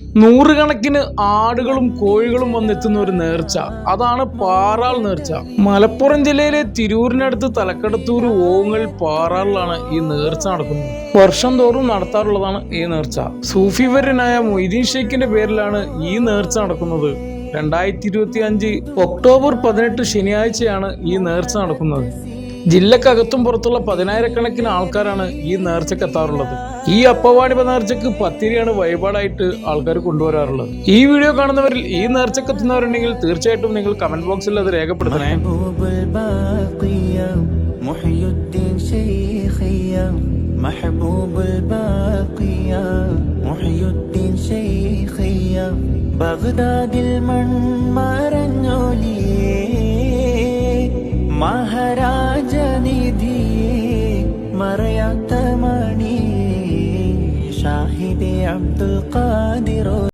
നൂറുകണക്കിന് ആടുകളും കോഴികളും വന്നെത്തുന്ന ഒരു നേർച്ച. അതാണ് പാറാൾ നേർച്ച. മലപ്പുറം ജില്ലയിലെ തിരൂരിനടുത്ത് തലക്കടത്തൂർ ഓങ്ങൽ പാറാളിലാണ് ഈ നേർച്ച നടക്കുന്നത്. വർഷം തോറും നടത്താറുള്ളതാണ് ഈ നേർച്ച. സൂഫിവര്യനായ മൊയ്തീൻ ഷെയ്ഖിന്റെ പേരിലാണ് ഈ നേർച്ച നടക്കുന്നത്. രണ്ടായിരത്തി ഇരുപത്തി അഞ്ച് ഒക്ടോബർ പതിനെട്ട് ശനിയാഴ്ചയാണ് ഈ നേർച്ച നടക്കുന്നത്. ജില്ലക്കകത്തും പുറത്തുള്ള പതിനായിരക്കണക്കിന് ആൾക്കാരാണ് ഈ നേർച്ചയ്ക്ക് എത്താറുള്ളത് ഈ അപ്പവാണിപ നേർച്ചയ്ക്ക് പത്തിരിയാണ് വഴിപാടായിട്ട് ആൾക്കാർ കൊണ്ടുവരാറുള്ളത് ഈ വീഡിയോ കാണുന്നവരിൽ ഈ നേർച്ചയ്ക്ക് എത്തുന്നവരുണ്ടെങ്കിൽ തീർച്ചയായിട്ടും നിങ്ങൾ കമന്റ് ബോക്സിൽ അത് രേഖപ്പെടുത്തണേ محبوب الباقية محي الدين شيخية محبوب الباقية محي മറയാത്ത മണി. ഷാഹിദെ അബ്ദുൽ ഖാദിറോ